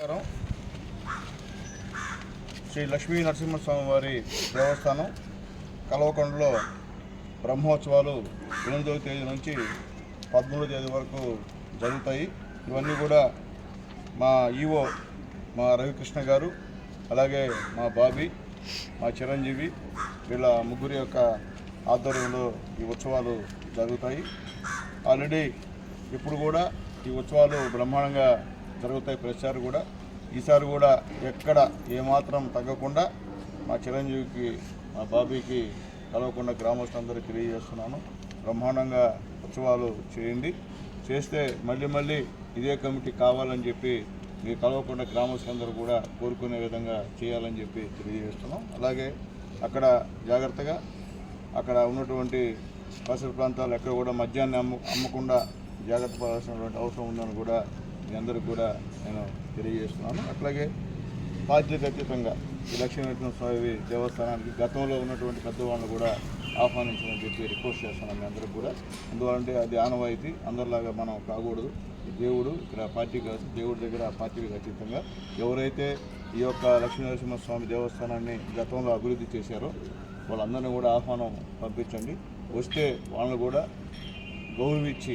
నమస్కారం. శ్రీ లక్ష్మీ నరసింహస్వామి వారి దేవస్థానం కలవకొండలో బ్రహ్మోత్సవాలు ఎనిమిదవ తేదీ నుంచి పదమూడవ తేదీ వరకు జరుగుతాయి. ఇవన్నీ కూడా మా ఈవో మా రవికృష్ణ గారు అలాగే మా బాబీ మా చిరంజీవి వీళ్ళ ముగ్గురి యొక్క ఆధ్వర్యంలో ఈ ఉత్సవాలు జరుగుతాయి. ఆల్రెడీ ఇప్పుడు కూడా ఈ ఉత్సవాలు బ్రహ్మాండంగా జరుగుతాయి ప్రతిసారి కూడా. ఈసారి కూడా ఎక్కడ ఏమాత్రం తగ్గకుండా మా చిరంజీవికి మా బాబీకి కలవకుండా గ్రామస్తులందరికీ తెలియజేస్తున్నాను. బ్రహ్మాండంగా ఉత్సవాలు చేయండి. చేస్తే మళ్ళీ మళ్ళీ ఇదే కమిటీ కావాలని చెప్పి మీ కలవకుండా గ్రామస్తులందరూ కూడా కోరుకునే విధంగా చేయాలని చెప్పి తెలియజేస్తున్నాం. అలాగే అక్కడ జాగ్రత్తగా అక్కడ ఉన్నటువంటి పరిసర ప్రాంతాలు ఎక్కడ కూడా మద్యాన్ని అమ్ము అమ్మకుండా జాగ్రత్త పడాల్సినటువంటి అవసరం ఉందని కూడా మీ అందరికి కూడా నేను తెలియజేస్తున్నాను. అట్లాగే పార్టీలకు అతీతంగా ఈ లక్ష్మీనరసింహ స్వామి దేవస్థానానికి గతంలో ఉన్నటువంటి పెద్దవాళ్ళని కూడా ఆహ్వానించమని చెప్పి రిక్వెస్ట్ చేస్తున్నాను మీ అందరికి కూడా. ఎందువలంటే అది ఆనవాయితీ అందరిలాగా మనం కాకూడదు. ఈ దేవుడు ఇక్కడ పార్టీ కాదు దేవుడి దగ్గర ఆ పార్టీలకు అతీతంగా ఎవరైతే ఈ యొక్క లక్ష్మీనరసింహ స్వామి దేవస్థానాన్ని గతంలో అభివృద్ధి చేశారో వాళ్ళందరినీ కూడా ఆహ్వానం పంపించండి. వస్తే వాళ్ళని కూడా గౌరవించి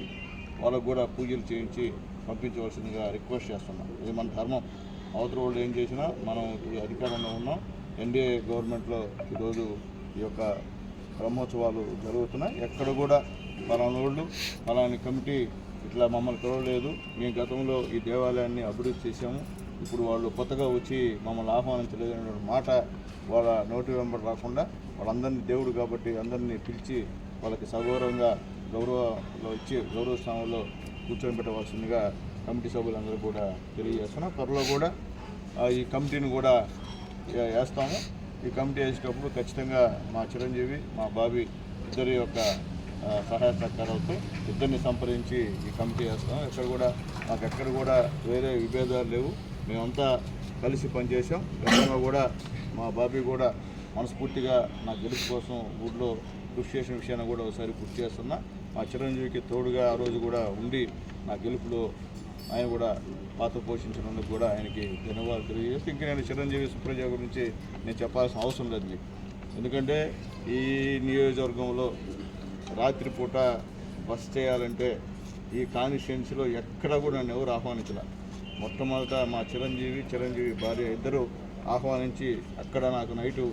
వాళ్ళకు కూడా పూజలు చేయించి పంపించవలసిందిగా రిక్వెస్ట్ చేస్తున్నాం. ఇది మన ధర్మం. అవతల వాళ్ళు ఏం చేసినా మనం ఈ అధికారంలో ఉన్నాం. ఎన్డీఏ గవర్నమెంట్లో ఈరోజు ఈ యొక్క బ్రహ్మోత్సవాలు జరుగుతున్నాయి. ఎక్కడ కూడా పలానా వాళ్ళు పలాని కమిటీ ఇట్లా మమ్మల్ని కలవలేదు మేము గతంలో ఈ దేవాలయాన్ని అభివృద్ధి చేశాము. ఇప్పుడు వాళ్ళు కొత్తగా వచ్చి మమ్మల్ని ఆహ్వానించలేదు అనే మాట వాళ్ళ నోటి వెంబడి రాకుండా వాళ్ళందరినీ దేవుడు కాబట్టి అందరినీ పిలిచి వాళ్ళకి సగౌరవంగా గౌరవంలో ఇచ్చి గౌరవ స్థానంలో కూర్చొని పెట్టవలసిందిగా కమిటీ సభ్యులందరూ కూడా తెలియజేస్తున్నాం. త్వరలో కూడా ఈ కమిటీని కూడా వేస్తాము. ఈ కమిటీ వేసేటప్పుడు ఖచ్చితంగా మా చిరంజీవి మా బాబీ ఇద్దరి యొక్క సహాయ సహకారాలతో ఇద్దరిని సంప్రదించి ఈ కమిటీ వేస్తాం. ఎక్కడ కూడా మాకు ఎక్కడ కూడా వేరే విభేదాలు లేవు. మేమంతా కలిసి పనిచేసాం గతంలో కూడా మా బాబీ కూడా మనస్ఫూర్తిగా నా గెలుపు కోసం ఊళ్ళో కృషి చేసిన విషయాన్ని కూడా ఒకసారి గుర్తు చేస్తున్నా. మా చిరంజీవికి తోడుగా ఆ రోజు కూడా ఉండి నా గెలుపులో ఆయన కూడా పాత్ర పోషించినందుకు కూడా ఆయనకి ధన్యవాదాలు తెలియజేస్తే ఇంకా నేను చిరంజీవి సుప్రజ గురించి నేను చెప్పాల్సిన అవసరం లేదు మీకు. ఎందుకంటే ఈ నియోజకవర్గంలో రాత్రిపూట బస్ చేయాలంటే ఈ కాన్స్టిట్యున్సీలో ఎక్కడ కూడా నన్ను ఎవరు ఆహ్వానించలే. మొట్టమొదట మా చిరంజీవి చిరంజీవి భార్య ఇద్దరు ఆహ్వానించి అక్కడ నాకు నైటు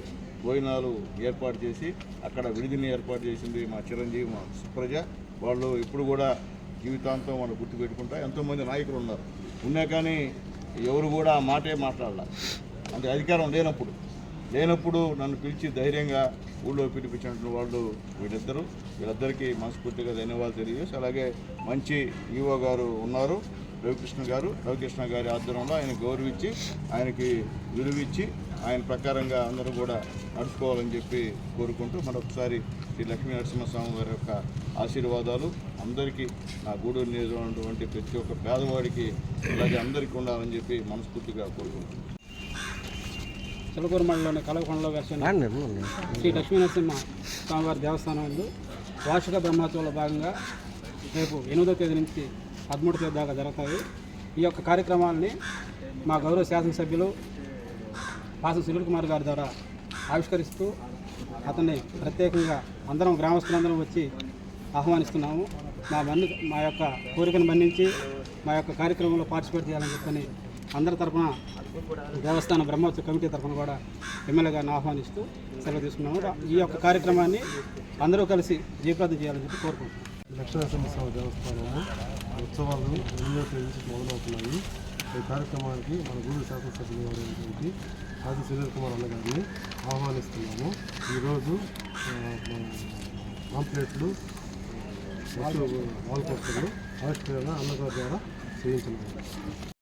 భోజనాలు ఏర్పాటు చేసి అక్కడ విడిదిని ఏర్పాటు చేసింది మా చిరంజీవి మా సుప్రజ. వాళ్ళు ఇప్పుడు కూడా జీవితాంతం వాళ్ళు గుర్తుపెట్టుకుంటా ఎంతోమంది నాయకులు ఉన్నారు. ఉన్నా కానీ ఎవరు కూడా ఆ మాటే మాట్లాడాల. అంటే అధికారం లేనప్పుడు. లేనప్పుడు నన్ను పిలిచి ధైర్యంగా ఊళ్ళో పిలిపించినటువంటి వాళ్ళు వీళ్ళిద్దరూ. వీళ్ళిద్దరికీ మనస్ఫూర్తిగా ధన్యవాదాలు తెలియజేసి అలాగే మంచి ఈవో గారు ఉన్నారు. రవికృష్ణ గారు రవికృష్ణ గారి ఆధ్వర్యంలో ఆయన గౌరవించి ఆయనకి విలువిచ్చి ఆయన ప్రకారంగా అందరూ కూడా నడుచుకోవాలని చెప్పి కోరుకుంటూ మరొకసారి శ్రీ లక్ష్మీ నరసింహస్వామి గారి యొక్క ఆశీర్వాదాలు అందరికీ నా గూడూరు నియోజకమైనటువంటి ప్రతి ఒక్క పేదవాడికి అలాగే అందరికీ ఉండాలని చెప్పి మనస్ఫూర్తిగా కోరుకుంటున్నాను. చిలకూరు మండలంలోని కలవకొండలో వేసిన శ్రీ లక్ష్మీనరసింహ స్వామివారి దేవస్థానం నందు వార్షిక బ్రహ్మోత్సవంలో భాగంగా రేపు ఎనిమిదో తేదీ నుంచి పదమూడు తేదీ దాకా జరుగుతాయి. ఈ యొక్క కార్యక్రమాలని మా గౌరవ శాసనసభ్యులు పాసం సునీల్ కుమార్ గారి ద్వారా ఆవిష్కరిస్తూ అతన్ని ప్రత్యేకంగా అందరం గ్రామస్తులందరం వచ్చి ఆహ్వానిస్తున్నాము. మా మన్ని మా యొక్క కోరికను మన్నించి మా యొక్క కార్యక్రమంలో పార్టిసిపేట్ చేయాలని చెప్పని అందరి తరఫున దేవస్థాన బ్రహ్మోత్సవ కమిటీ తరఫున కూడా ఎమ్మెల్యే గారిని ఆహ్వానిస్తూ సెలవు తీసుకున్నాము. ఈ యొక్క కార్యక్రమాన్ని అందరూ కలిసి జయప్రదం చేయాలని చెప్పి కోరుకుంటున్నాం. లక్ష్మీ దేవస్థానము. ఉత్సవాలు ఎనిమిదో తేదీ నుంచి మొదలవుతున్నాయి. ఈ కార్యక్రమానికి మన గూడూరు శాసనసభ్యులు అయినటువంటి ఆది సునీల్ కుమార్ అన్న గారిని ఆహ్వానిస్తున్నాము. ఈరోజు పాంప్లెట్లు వాల్ పోస్టర్లు ఆవిష్కరణ అన్నగారి ద్వారా చేయించున్నాము